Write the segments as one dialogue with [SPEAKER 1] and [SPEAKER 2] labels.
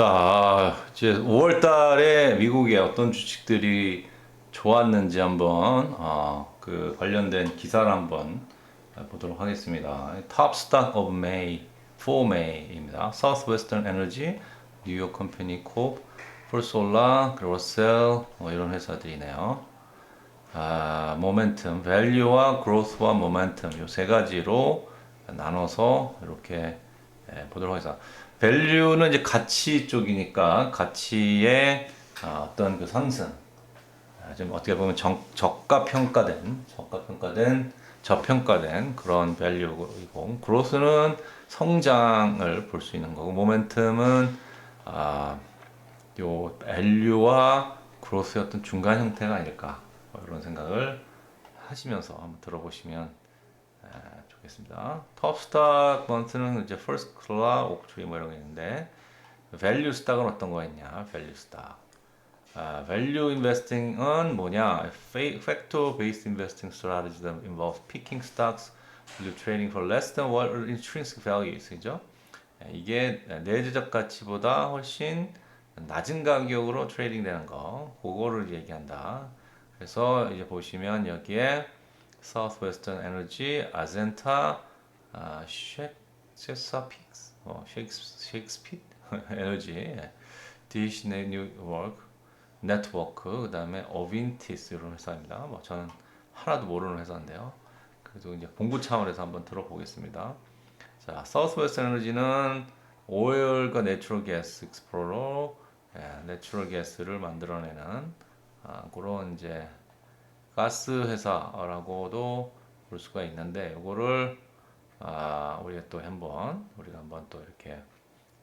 [SPEAKER 1] 자, 이제 5월 달에 미국의 어떤 주식들이 좋았는지 한번 어, 그 관련된 기사를 한번 보도록 하겠습니다. Top Stock of May, for May입니다. Southwestern Energy, 뉴욕 컴퍼니 콥, 폴솔라, 그로셀 뭐 이런 회사들이네요. 아, 모멘텀, 밸류와 그로스와 모멘텀 이 세 가지로 나눠서 이렇게 예, 보도록 하겠습니다. 밸류는 이제 가치 쪽이니까 가치의 아, 어떤 그 상승, 아, 좀 어떻게 보면 정, 저가 평가된, 저가 평가된, 저평가된 그런 밸류이고, 그로스는 성장을 볼 수 있는 거고, 모멘텀은 아, 요 밸류와 그로스의 어떤 중간 형태가 아닐까 뭐 이런 생각을 하시면서 한번 들어보시면 아, 좋겠습니다. 톱스탁 번트는 이제 first class, 옥트리 뭐 이런 게 있는데 value 스탁은 어떤 거였냐? value 스탁. 아, value investing은 뭐냐? factor based investing strategy that involves picking stocks, value trading for less than what intrinsic value 있죠? 이게 내재적 가치보다 훨씬 낮은 가격으로 트레이딩 되는 거, 그거를 얘기한다. 그래서 이제 보시면 여기에 Southwestern Energy, 아젠타, 아, 셰사픽스, 어, 셰익스핏 에너지, 디시 네트워크, 네트워크, 그 다음에 어빈티스 이런 회사입니다. 뭐 저는 하나도 모르는 회사인데요. 그래도 이제 공부 차원에서 한번 들어보겠습니다. 자, Southwest Energy는 오일과 내추럴 가스 익스플로러, 예, 내추럴 가스를 만들어내는 아, 그런 이제 가스 회사라고도 볼 수가 있는데 이거를 아, 우리가 또 한번 우리가 한번 또 이렇게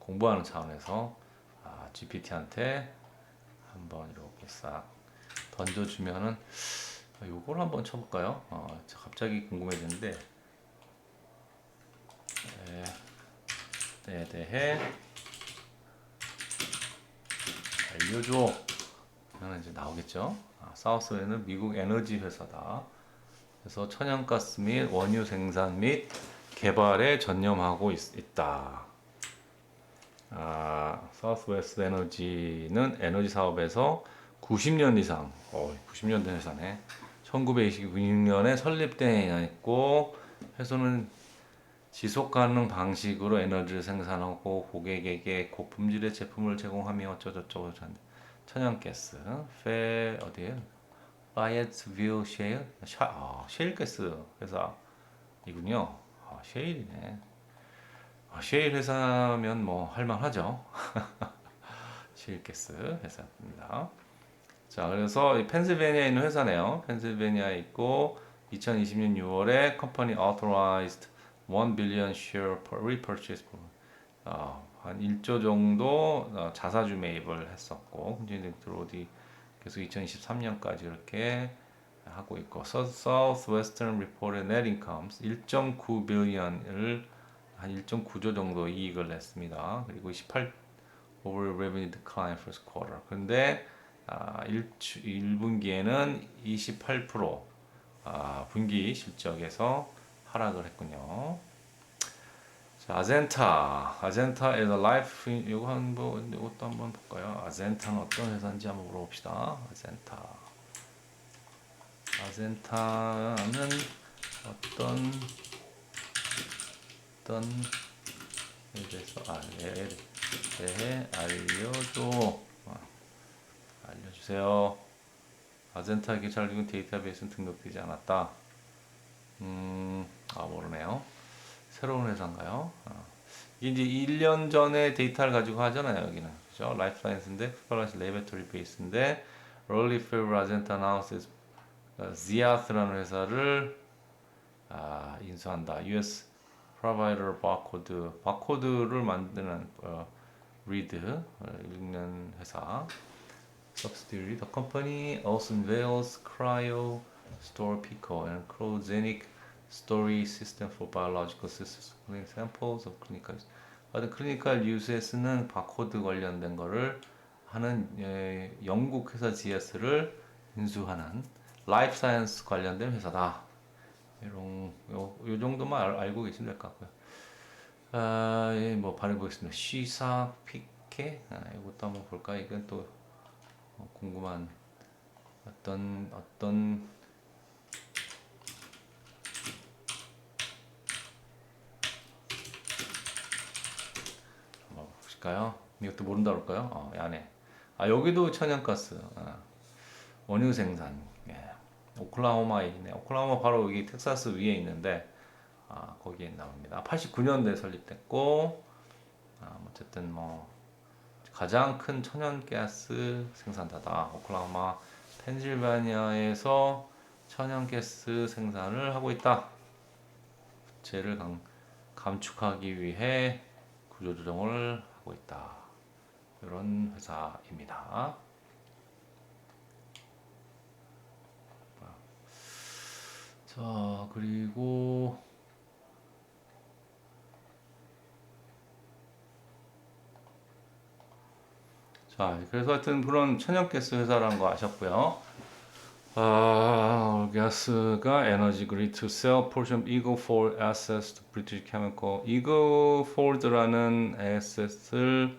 [SPEAKER 1] 공부하는 차원에서 아, GPT한테 한번 이렇게 싹 던져주면은 이걸 한번 쳐볼까요? 어, 갑자기 궁금해지는데 네, 네 대해 알려줘. 그러면 이제 나오겠죠. 아, 사우스웨는 미국 에너지 회사다. 그래서 천연가스 및 원유 생산 및 개발에 전념하고 있, 다 아, 사우스웨스트 에너지는 에너지 사업에서 90년 이상, 어, 90년 된 회사네. 1926년에 설립되어 있고 회사는 지속 가능 방식으로 에너지를 생산하고 고객에게 고품질의 제품을 제공하며 어쩌저쩌고 천연가스, 페 어디에 파이애트뷰 셰일, 샤, 아, 셰일가스 회사이군요. 아, 셰일이네. 아, 셰일 회사면 뭐 할만하죠. 셰일가스 회사입니다. 자, 그래서 펜실베니아에 있는 회사네요. 펜실베니아에 있고 2020년 6월에 컴퍼니 authorized 1 billion share repurchase 어, 한 1조 정도 어, 자사주 매입을 했었고 이제 들어오디 계속 2023년까지 이렇게 하고 있고 Southwestern reported net incomes 1.9 billion을 한 1.9조 정도 이익을 냈습니다. 그리고 18 over revenue decline first quarter. 아, 1, 1분기에는 28% 아, 분기 실적에서 하락을 했군요. 자, 아젠타. 아젠타 is a life, 이거 한번, 이것도 한번 볼까요? 아젠타는 어떤 회사인지 한번 물어봅시다. 아젠타. 아젠타는 어떤, 어떤, 에 대해서, 아, 에 대해 알려줘. 아, 알려주세요. 아젠타에게 잘 익은 데이터베이스는 등록되지 않았다. 음, 아, 모르네요. 새로운 회사인가요? 어. 이게 이제 1년 전에 데이터를 가지고 하잖아요, 여기는. 그죠? 라이프 사이언스인데, 푸발라시 레베토리 베이스인데, 롤리 필 라젠타 나우스 지아스라는 회사를 아, 인수한다. US Provider 바코드, 바코드를 만드는 어, 리드 읽는 회사. Subsidiary. The company also unveils cryo store pico and cryogenic story system for biological systems, samples of clinical. 어떤 클리니컬 유스에 쓰는 바코드 관련된 거를 하는 예, 영국 회사 GS를 인수하는 라이프 사이언스 관련된 회사다. 이런 요, 요 정도만 알, 고 계시면 될 것 같고요. 아, 예, 뭐 발음 보겠습니다. 시사 피케 아, 이것도 한번 볼까? 이건 또 어, 궁금한 어떤 어떤 보실까요? 이것도 모른다 그럴까요? 어, 이 안에. 아 여기도 천연가스. 아, 원유 생산. 예. 오클라호마에 있네. 오클라호마 바로 여기 텍사스 위에 있는데 아, 거기에 나옵니다. 89년도에 설립됐고 아, 어쨌든 뭐 가장 큰 천연가스 생산자다. 오클라호마 펜실바니아에서 천연가스 생산을 하고 있다. 부채를 강, 감축하기 위해 구조조정을 하고 있다. 이런 회사입니다. 자, 그리고 자, 그래서 하여튼 그런 천연가스 회사라는 거 아셨고요. 아, 가스가 에너지 그리 to sell portion of Eagle Ford assets to British Chemical. Eagle Ford라는 에셋을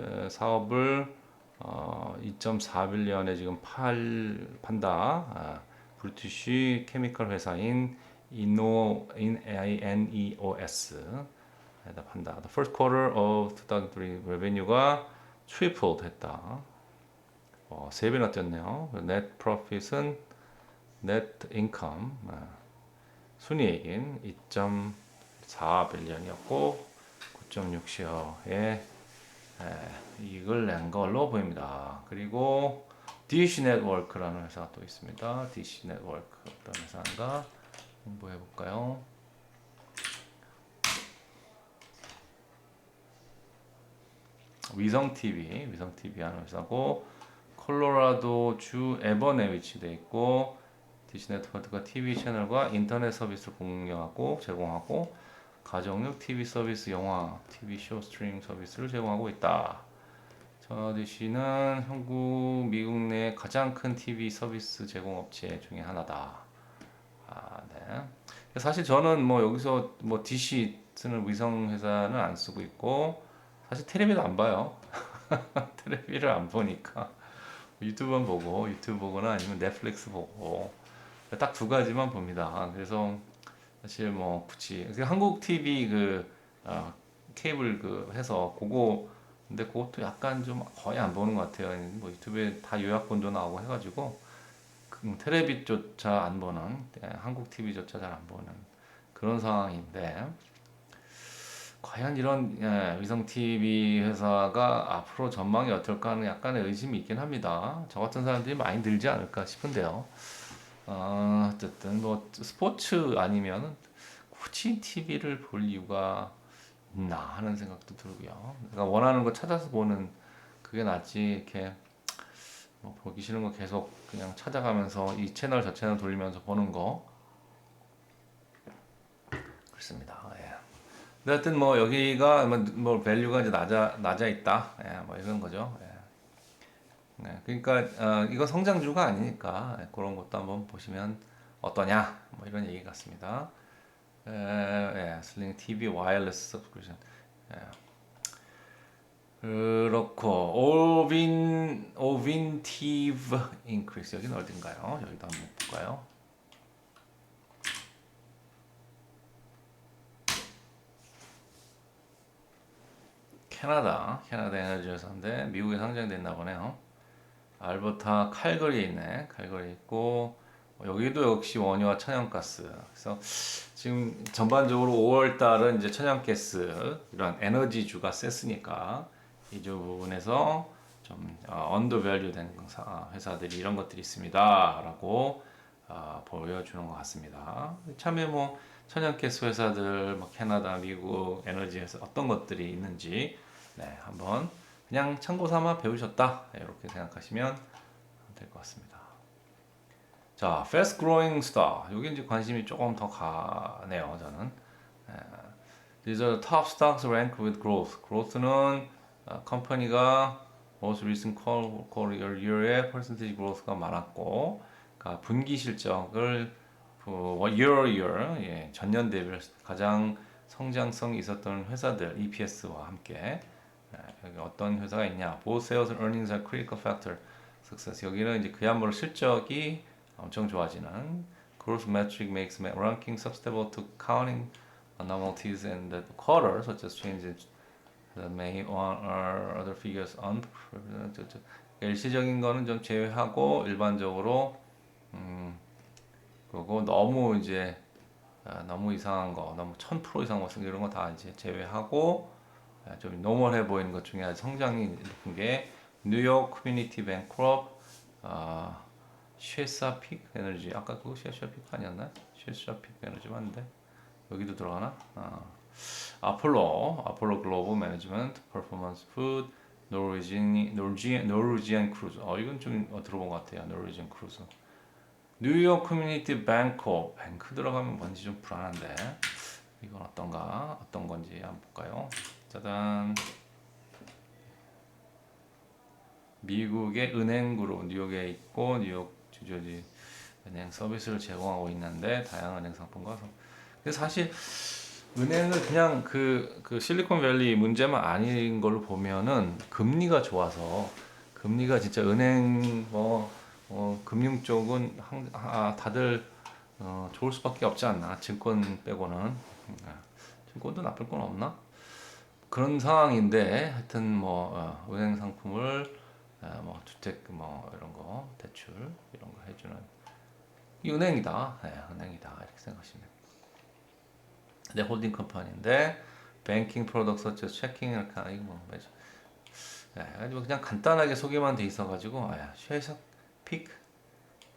[SPEAKER 1] 에, 사업을 어, 2.4빌리언에 지금 팔 판다. 아, 브리티시 케미컬 회사인 이노 인 I N E O S 에다 판다. The first quarter of 2003 revenue가 tripled 했다. 어, 3배나 뛰었네요. net profit은 net income 아, 순이익인 2.4빌리언이었고 9.6시어의 이익을 낸 걸로 보입니다. 그리고 디시 네트워크라는 회사가 또 있습니다. 디시 네트워크 어떤 회사인가 공부해 볼까요? 위성 TV, 위성 TV 하는 회사고 콜로라도 주 에번에 위치돼 있고 디시 네트워크가 TV 채널과 인터넷 서비스를 공유하고 제공하고 가정용 TV 서비스, 영화, TV 쇼 스트리밍 서비스를 제공하고 있다. 저 디시는 한국, 미국 내 가장 큰 TV 서비스 제공 업체 중에 하나다. 아, 네. 사실 저는 뭐 여기서 뭐 디시 쓰는 위성 회사는 안 쓰고 있고 사실 텔레비도 안 봐요. 텔레비를 안 보니까 유튜브만 보고 유튜브 보거나 아니면 넷플릭스 보고 딱 두 가지만 봅니다. 그래서 사실 뭐 굳이 한국 TV 그 어, 케이블 그 해서 그거 근데 그것도 약간 좀 거의 안 보는 것 같아요. 뭐 유튜브에 다 요약본도 나오고 해가지고 그 텔레비조차 안 보는 예, 한국 TV조차 잘 안 보는 그런 상황인데 과연 이런 예, 위성 TV 회사가 앞으로 전망이 어떨까 하는 약간의 의심이 있긴 합니다. 저 같은 사람들이 많이 늘지 않을까 싶은데요. 어, 어쨌든 뭐 스포츠 아니면 굳이 TV를 볼 이유가 있나 하는 생각도 들고요. 내가 원하는 거 찾아서 보는 그게 낫지 이렇게 뭐 보기 싫은 거 계속 그냥 찾아가면서 이 채널 저 채널 돌리면서 보는 거 그렇습니다. 하여튼 뭐 여기가 뭐, 뭐 밸류가 이제 낮아 낮아 있다. 예, 뭐 이런 거죠. 예. 네, 그러니까 어, 이거 성장주가 아니니까 예, 그런 것도 한번 보시면 어떠냐 뭐 이런 얘기 같습니다. 에, 예, 슬링 TV 와이어리스 서브스크리션. 예. 그렇고 오빈 오빈티브 인크리스 여기는 어딘가요? 여기도 한번 볼까요? 캐나다 캐나다 에너지 회사인데 미국에 상장됐나 보네요. 알버타 칼거리에 있네. 칼거리에 있고 어, 여기도 역시 원유와 천연가스. 그래서 지금 전반적으로 5월 달은 이제 천연가스 이런 에너지 주가 셌으니까 이 부분에서 좀 언더밸류된 회사들이 이런 것들이 있습니다라고 어, 보여주는 것 같습니다. 참에 뭐 천연가스 회사들, 뭐 캐나다, 미국 에너지 회사 어떤 것들이 있는지 네, 한번 그냥 참고 삼아 배우셨다 이렇게 생각하시면 될 것 같습니다. 자, fast growing star. 여기 이제 관심이 조금 더 가네요, 저는. 예. These are top stocks ranked with growth. growth는 어, 컴퍼니가 most recent quarter year의 percentage growth가 많았고, 그러니까 분기 실적을 그 year year 예, 전년 대비 가장 성장성이 있었던 회사들 EPS와 함께 예, 여기 어떤 회사가 있냐? Both sales and earnings are critical factor success. 여기는 이제 그야말로 실적이 엄청 좋아지는 growth metric makes ma- ranking susceptible to counting anomalies in the quarter, such as changes that may one or other figures un 일시적인 거는 좀 제외하고 일반적으로 음 그리고 너무 이제 아, 너무 이상한 거, 너무 1000% 이상 뭐 이런 거 다 이제 제외하고 아, 좀 노멀해 보이는 것 중에 아주 성장이 높은 게 뉴욕 커뮤니티 뱅크롭 아 쉐사픽 에너지. 아까 그거 쉐사픽 아니었나? 쉐사픽 에너지 맞는데? 여기도 들어가나? 아, 아폴로 아폴로 글로벌 매니지먼트 퍼포먼스 푸드 노르웨지안 노르지안 크루즈. 어 이건 좀 어, 들어본 것 같아요. 노르웨지안 크루즈. 뉴욕 커뮤니티 뱅크 뱅크 들어가면 뭔지 좀 불안한데. 이건 어떤가? 어떤 건지 한번 볼까요 짜잔 미국의 은행 그룹 뉴욕에 있고 뉴욕 주저지 은행 서비스를 제공하고 있는데 다양한 은행 상품과 선- 근데 사실 은행을 그냥 그, 그 실리콘밸리 문제만 아닌 걸로 보면은 금리가 좋아서 금리가 진짜 은행 뭐 어, 금융 쪽은 항, 아, 다들 어, 좋을 수밖에 없지 않나. 증권 빼고는. 음, 아, 증권도 나쁠 건 없나 그런 상황인데 하여튼 뭐 어, 은행 상품을 어, 뭐 주택 뭐 이런 거 대출 이런 거 해주는 이 은행이다 네, 은행이다 이렇게 생각하시면. 내 홀딩 컴퍼니인데 뱅킹 프로덕트 서치 체킹 이렇게 이거 뭐 뭐죠? 네, 그냥 간단하게 소개만 돼 있어가지고 아야 쉐석 픽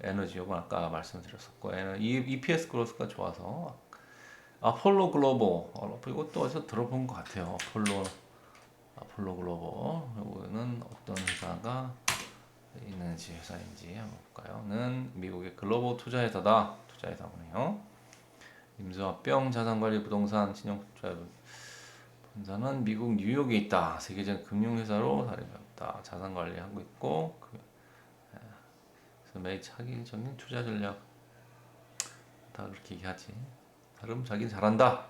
[SPEAKER 1] 에너지 요건 아까 말씀드렸었고 에너- 이 EPS 그로스가 좋아서 아폴로 글로벌 어, 이것도 어디서 들어본 것 같아요 아폴로 아폴로 글로벌 이거는 어떤 회사가 있는지 회사인지 한번 볼까요? 는 미국의 글로벌 투자회사다 투자회사군요. 임수합병 자산관리 부동산 신용투자 본사는 미국 뉴욕에 있다. 세계적 금융회사로 자리잡았다. 자산관리하고 있고 그, 에, 그래서 매일 차기적인 투자 전략 다 그렇게 얘기하지. 나름 자기는 잘한다.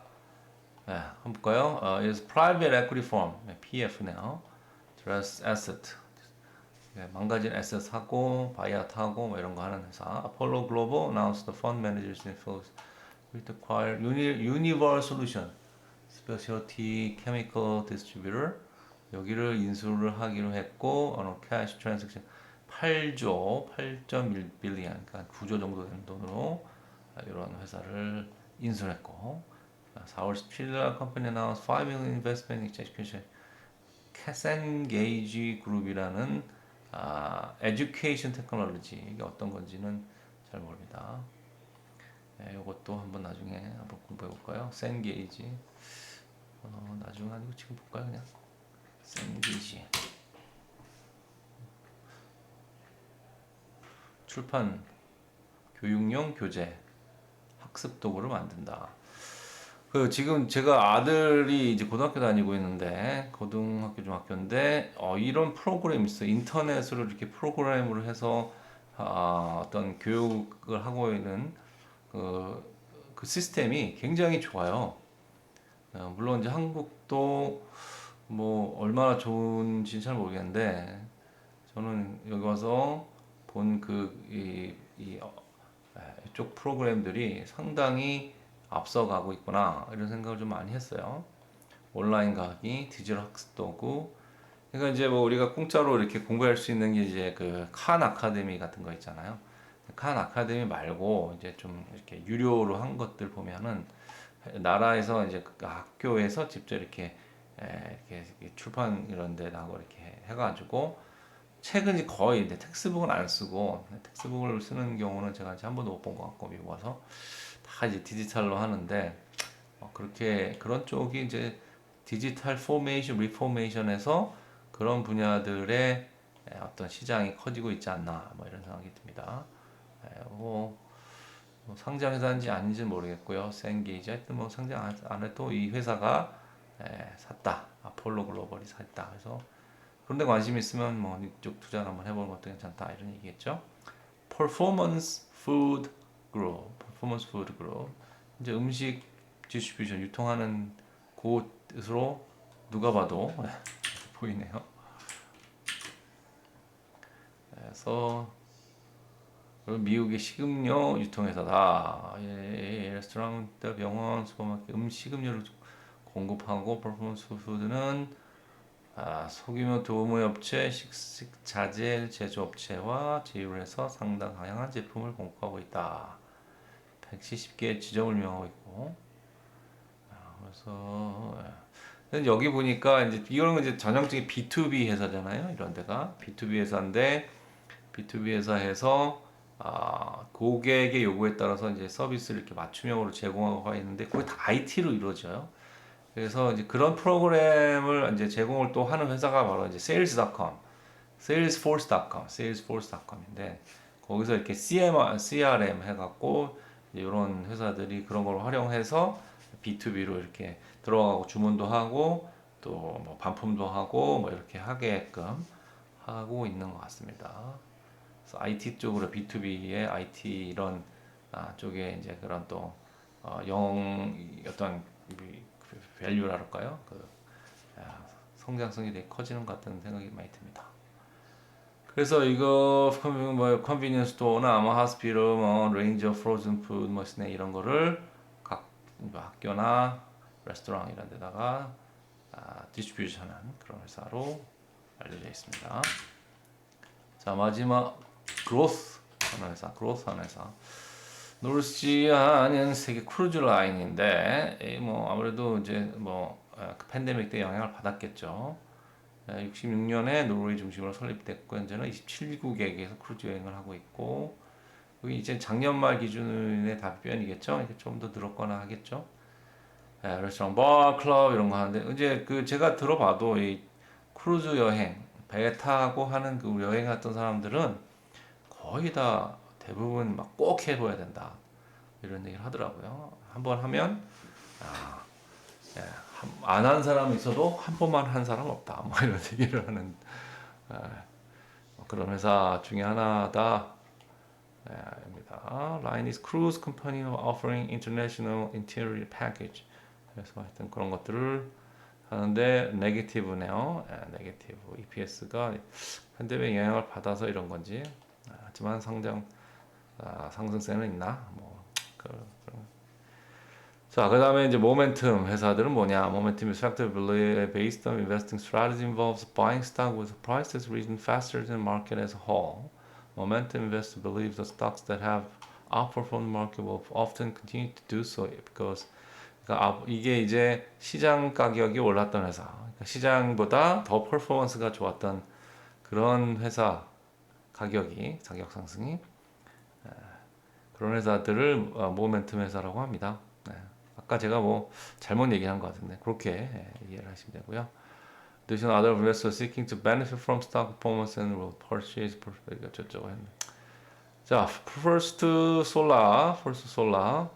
[SPEAKER 1] 네, 한번 볼까요? 어, is private equity firm, 네, PF네요. Trust asset, 네, 망가진 에셋 하고 바이아트 하고 뭐 이런 거 하는 회사. Apollo Global announced the fund managers in Philips will acquire Uni, Univer Solution, Specialty Chemical Distributor. 여기를 인수를 하기로 했고 어느 캐시 트랜잭션 8조 8.1 빌리언 그러니까 9조 정도 되는 돈으로 이런 회사를 인수했고 4월 17일 날 컴퍼니 announced 5 million in execution 캐센 게이지 그룹이라는 아, 에듀케이션 테크놀로지 이게 어떤 건지는 잘 모릅니다. 네, 이것도 한번 나중에 한번 공부해 볼까요? 센 게이지 어, 나중에 아니고 지금 볼까요 그냥 센 게이지 출판 교육용 교재 학습 도구를 만든다. 그 지금 제가 아들이 이제 고등학교 다니고 있는데 고등학교 중학교인데 어, 이런 프로그램이 있어요. 인터넷으로 이렇게 프로그램으로 해서 아, 어떤 교육을 하고 있는 그, 그 시스템이 굉장히 좋아요. 어, 물론 이제 한국도 뭐 얼마나 좋은지 잘 모르겠는데 저는 여기 와서 본 그이이 어, 이쪽 프로그램들이 상당히 앞서가고 있구나 이런 생각을 좀 많이 했어요. 온라인 강의, 디지털 학습 도구. 그러니까 이제 뭐 우리가 공짜로 이렇게 공부할 수 있는 게 이제 그 칸 아카데미 같은 거 있잖아요. 칸 아카데미 말고 이제 좀 이렇게 유료로 한 것들 보면은 나라에서 이제 그 학교에서 직접 이렇게 에, 이렇게 출판 이런 데 나고 이렇게 해가지고 책은 거의 이제 텍스북은 안 쓰고 텍스북을 쓰는 경우는 제가 한 번도 못 본 것 같고 미국 와서 다 이제 디지털로 하는데 어, 그렇게 그런 쪽이 이제 디지털 포메이션 리포메이션에서 그런 분야들의 에, 어떤 시장이 커지고 있지 않나 뭐 이런 생각이 듭니다. 에, 뭐, 뭐 상장 회사인지 아닌지 는 모르겠고요. 센게이지 하여튼 뭐 상장 안- 안 해도 이 회사가 에, 샀다. 아폴로 글로벌이 샀다. 그래서 그런데 관심 있으면 뭐 이쪽 투자 한번 해보는 것도 괜찮다 이런 얘기겠죠. Performance Food Group, Performance Food Group 이제 음식 디스트리뷰션 유통하는 곳으로 누가 봐도 보이네요. 그래서 미국의 식음료 유통회사다. 예, 레스토랑, 병원, 슈퍼마켓 음식음료를 공급하고 퍼포먼스 푸드는 아, 소규모 도우미 업체, 식식 자재 제조업체와 제휴를 해서 상당 다양한 제품을 공급하고 있다. 170개의 지점을 운영하고 있고. 아, 그래서 예. 여기 보니까 이제 이거는 이제 전형적인 B2B 회사잖아요. 이런 데가 B2B 회사인데 B2B 회사에서 아, 고객의 요구에 따라서 이제 서비스를 이렇게 맞춤형으로 제공하고 있는데 거의 다 IT로 이루어져요. 그래서 이제 그런 프로그램을 이제 제공을 또 하는 회사가 바로 이제 sales.com, salesforce.com, salesforce.com인데 거기서 이렇게 CM, CRM 해갖고 이런 회사들이 그런 걸 활용해서 B2B로 이렇게 들어가고 주문도 하고 또 뭐 반품도 하고 뭐 이렇게 하게끔 하고 있는 것 같습니다. 그래서 IT 쪽으로 B2B의 IT 이런 아, 쪽에 이제 그런 또 어, 영 어떤 이 밸류랄까요? 그 아, 성장성이 되게 커지는 것 같다는 생각이 많이 듭니다. 그래서 이거 뭐 컨비니언스 스토어나 뭐 하스피럴, 뭐 레인저 프로즌 푸드 뭐 스낵 이런 거를 각뭐 학교나 레스토랑 이런 데다가 아, 디스트리뷰션하는 그런 회사로 알려져 있습니다. 자 마지막 그로스 하는 회사, 그로스 하는 회사. 노르시아는 세계 크루즈 라인인데 이뭐 아무래도 이제 뭐그 팬데믹 때 영향을 받았겠죠. 66년에 노르웨이 중심으로 설립됐고 현재는 27국에게서 크루즈 여행을 하고 있고 여기 이제 작년 말 기준의 답변이겠죠. 이게 좀 더 늘었거나 하겠죠. 예, 레스토랑, 바, 클럽 이런 거 하는데 이제 그 제가 들어봐도 이 크루즈 여행 배 타고 하는 그 여행 갔던 사람들은 거의 다 대부분 막 꼭 해봐야 된다 이런 얘기를 하더라고요. 한번 하면 아, 예, 안한 사람 있어도 한 번만 한 사람 없다 뭐 이런 얘기를 하는 예, 뭐 그런 회사 중에 하나다. 예, 입니다. Line is cruise company offering international interior package. 그래서 하여튼 그런 것들을 하는데 네게티브네요. 예, 네게티브. EPS가 팬데믹 영향을 받아서 이런 건지 아, 하지만 상장 아, 상승세는 있나? 뭐 그, 그런. 자, 그다음에 이제 모멘텀 회사들은 뭐냐? 모멘텀 is effectively based on investing strategy involves buying stock with prices risen faster than market as a whole. Momentum investor believes the stocks that have outperformed the market will often continue to do so because 그러니까 아, 이게 이제 시장 가격이 올랐던 회사, 그러니까 시장보다 더 퍼포먼스가 좋았던 그런 회사 가격이 가격 상승이 에, 그런 회사들을 어, 모멘텀 회사라고 합니다. 네. 아까 제가 뭐 잘못 얘기한 것 같은데 그렇게 예, 이해를 하시면 되고요. Additional other investors seeking to benefit from stock performance and will purchase 저쩌고 했네. 자, first solar, first solar,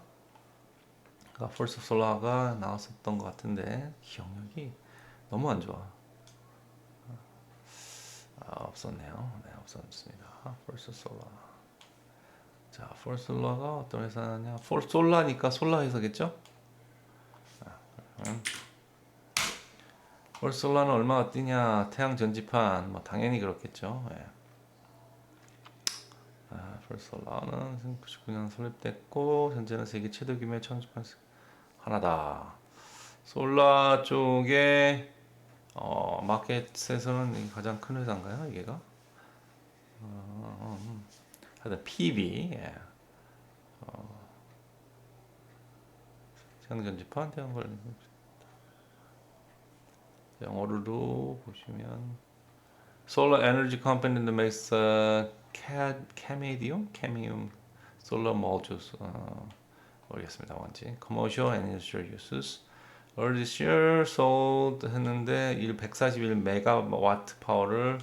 [SPEAKER 1] 가 first solar가 나왔었던 것 같은데 기억력이 너무 안 좋아. 아, 없었네요. 네, 없었습니다. first solar. 자, solar가 어떤 회사냐? solar니까 솔라 회사겠죠? 월솔라는 얼마가 뛰냐? 태양 전지판 뭐 당연히 그렇겠죠. 예. 아, 월솔라는 1999년 설립됐고 현재는 세계 최대 규모의 천지판 하나다. 솔라 쪽에 어, 마켓에서는 가장 큰 회사인가요? 이게가? 어, 음. 하여튼 PB 예. 어, 전지판 태양 관련 영어로도 보시면 Solar Energy Company that makes uh, ca- cadmium, cadmium solar modules. 어, 모르겠습니다 뭔지. Commercial and industrial uses. Year sold 했는데 141 메가와트 파워를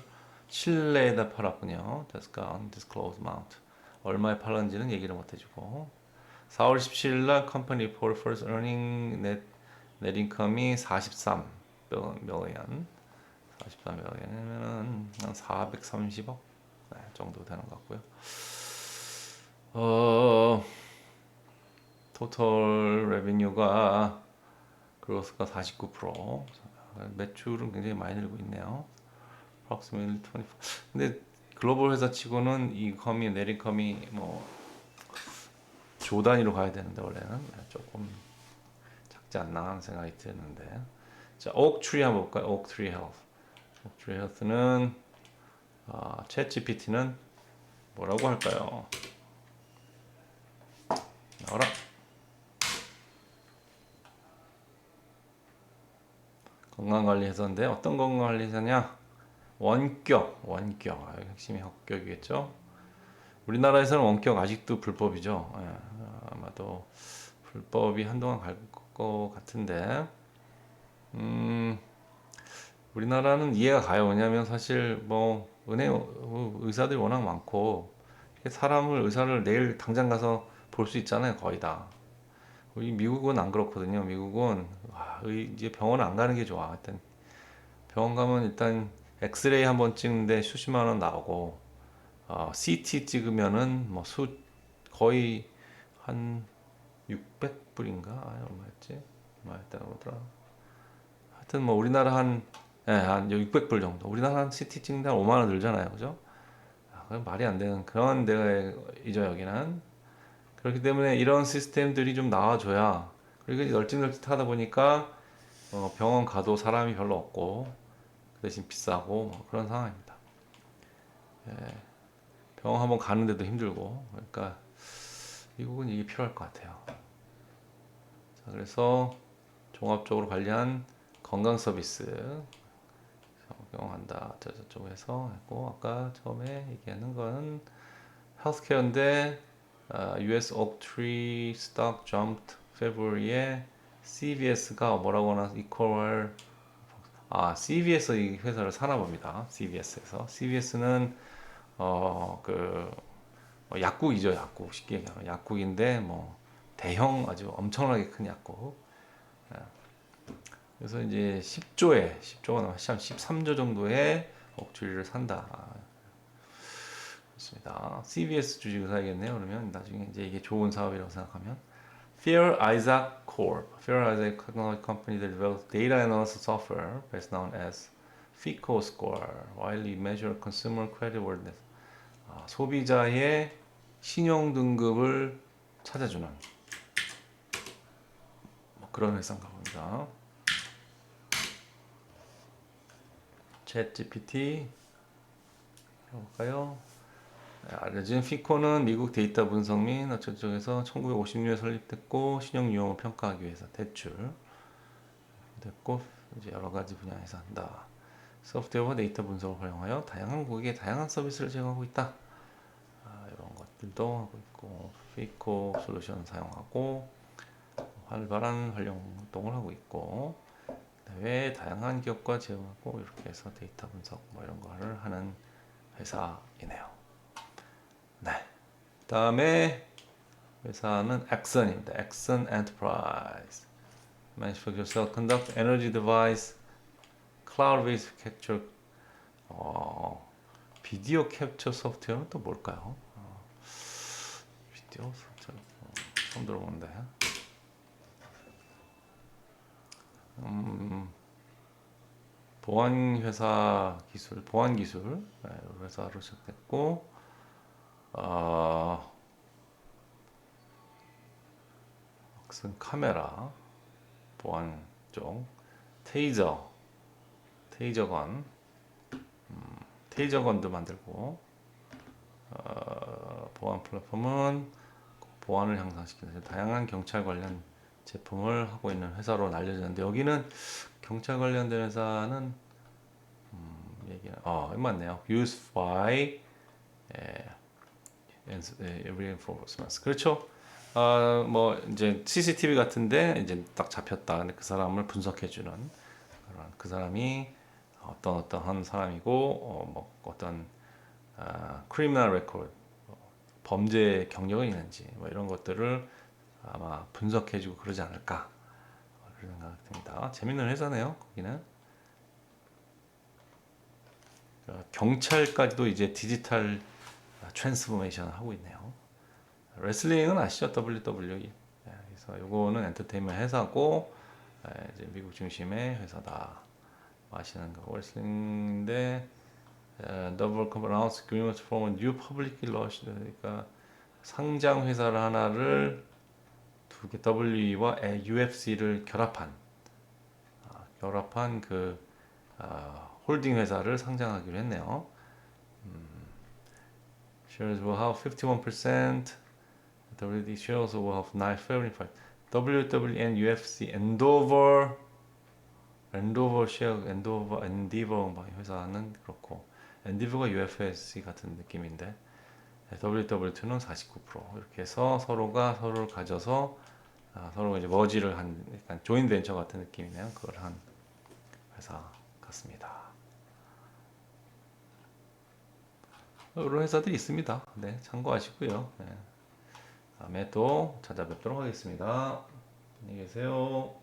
[SPEAKER 1] 실내에다 팔았군요. That's gone disclosed amount. 얼마에 팔았는지는 얘기를 못 해주고. 4월 17일 날 컴퍼니 report first earning net net income이 43 million 44 million이면은 한 430억 네, 정도 되는 것 같고요. 어 토탈 레비뉴가 그로스가 49% 매출은 굉장히 많이 늘고 있네요. Approximately 24. 근데 글로벌 회사 치고는 이 컴이 내린 컴이 뭐 조 단위로 가야 되는데 원래는 조금 작지 않나 하는 생각이 드는데 자 옥트리 한번 볼까요? 옥트리 헬스 옥트리 헬스는 아, 챗 GPT는 뭐라고 할까요? 나와라 건강관리회사인데 어떤 건강관리회사냐? 원격, 원격. 아, 핵심이 합격이겠죠? 우리나라에서는 원격 아직도 불법이죠. 예, 아마도 불법이 한동안 갈 것 같은데, 음, 우리나라는 이해가 가요. 왜냐하면 사실 뭐 은행 어, 의사들이 워낙 많고 사람을 의사를 내일 당장 가서 볼 수 있잖아요. 거의 다. 우리 미국은 안 그렇거든요. 미국은 와, 의- 이제 병원 안 가는 게 좋아. 하여튼 병원 가면 일단 엑스레이 한번 찍는데 수십만 원 나오고 어, CT 찍으면은 뭐 수 거의 한 600불인가? 아, 얼마였지? 얼마였다 그러더라. 하여튼 뭐 우리나라 한 예, 한 600불 정도. 우리나라 한 CT 찍는데 한 5만 원 들잖아요. 그죠? 아, 그건 말이 안 되는 그런 데이죠, 여기는. 그렇기 때문에 이런 시스템들이 좀 나와줘야 그리고 널찍널찍하다 보니까 어, 병원 가도 사람이 별로 없고 그 대신 비싸고 뭐 그런 상황입니다. 예, 병원 한번 가는데도 힘들고 그러니까 미국은 이게 필요할 것 같아요. 자, 그래서 종합적으로 관리한 건강 서비스 적용한다. 저 저쪽에서 했고 아까 처음에 얘기하는 건 헬스케어인데 어, US Oak Tree stock jumped February에 CVS가 뭐라고 하나 equal 아 CVS 이 회사를 사나 봅니다. CVS에서 CVS는 어 그 약국이죠 약국 쉽게 얘기하면 약국인데 뭐 대형 아주 엄청나게 큰 약국 예. 그래서 이제 10조에 10조가 넘어 13조 정도의 옥주리를 산다. 그렇습니다. CBS 주식을 사야겠네요. 그러면 나중에 이제 이게 좋은 사업이라고 생각하면 Fair Isaac Corp. Fair Isaac Technology Company that develops data analysis software, best known as FICO Score, widely measure consumer creditworthiness. 아, 소비자의 신용 등급을 찾아주는 뭐 그런 회사인가 봅니다. 챗 GPT 해볼까요? 네, 알려진 피코는 미국 데이터 분석 및 어쩌고저쩌고에서 1956년에 설립됐고 신용 유형을 평가하기 위해서 대출 됐고 이제 여러 가지 분야에서 한다. 소프트웨어와 데이터 분석을 활용하여 다양한 고객에 다양한 서비스를 제공하고 있다. 아, 이런 것들도 하고 있고 피코 솔루션 사용하고 활발한 활용동을 하고 있고 외에 다양한 기업과 제휴하고 이렇게 해서 데이터 분석 뭐 이런 거를 하는 회사이네요. 네. 다음에 회사는 엑선입니다. 엑선 엔터프라이즈. Manufacture, sell, conduct, energy device, cloud-based capture. 어, 비디오 캡처 소프트웨어는 또 뭘까요? 어, 비디오 소프트웨어 어, 처음 들어보는데. 음, 보안 회사 기술, 보안 기술 네, 회사로 시작됐고, 어, 무슨 카메라, 보안 쪽, 테이저, 테이저건, 음, 테이저건도 만들고, 어, 보안 플랫폼은 보안을 향상시키는 다양한 경찰 관련 제품을 하고 있는 회사로 알려졌는데 여기는 경찰 관련된 회사는 음, 얘기는 어 맞네요. Use by 예, reinforcements 그렇죠. 어뭐 이제 CCTV 같은데 이제 딱 잡혔다. 그 사람을 분석해 주는 그런 그 사람이 어떤 어떤 사람이고 어 뭐 어떤 아, criminal record 뭐 범죄 경력이 있는지 뭐 이런 것들을 아마 분석해 주고 그러지 않을까 그런 생각이 듭니다. 재밌는 회사네요. 거기는 어, 경찰까지도 이제 디지털 트랜스포메이션을 하고 있네요. 레슬링은 아시죠? WWE. 예, 그래서 이거는 엔터테인먼트 회사고 예, 이제 미국 중심의 회사다. 마시는 거 월슬링인데 더블 agreement from a new publicly launched 그러니까 상장 회사를 하나를 두 개 WE와 UFC를 결합한 아, 결합한 그 아, 홀딩 회사를 상장하기로 했네요. 음, shares will have 51%. WD shares will have 9.75. WWN UFC Endeavor 엔도버 쉐어 엔도버 엔디버 막 회사는 그렇고 엔디버가 UFSC 같은 느낌인데 WW2는 49% 이렇게 해서 서로가 서로를 가져서 아, 서로 이제 머지를 한 약간 조인 벤처 같은 느낌이네요. 그걸 한 회사 같습니다. 이런 회사들이 있습니다. 네, 참고하시고요. 네. 다음에 또 찾아뵙도록 하겠습니다. 안녕히 계세요.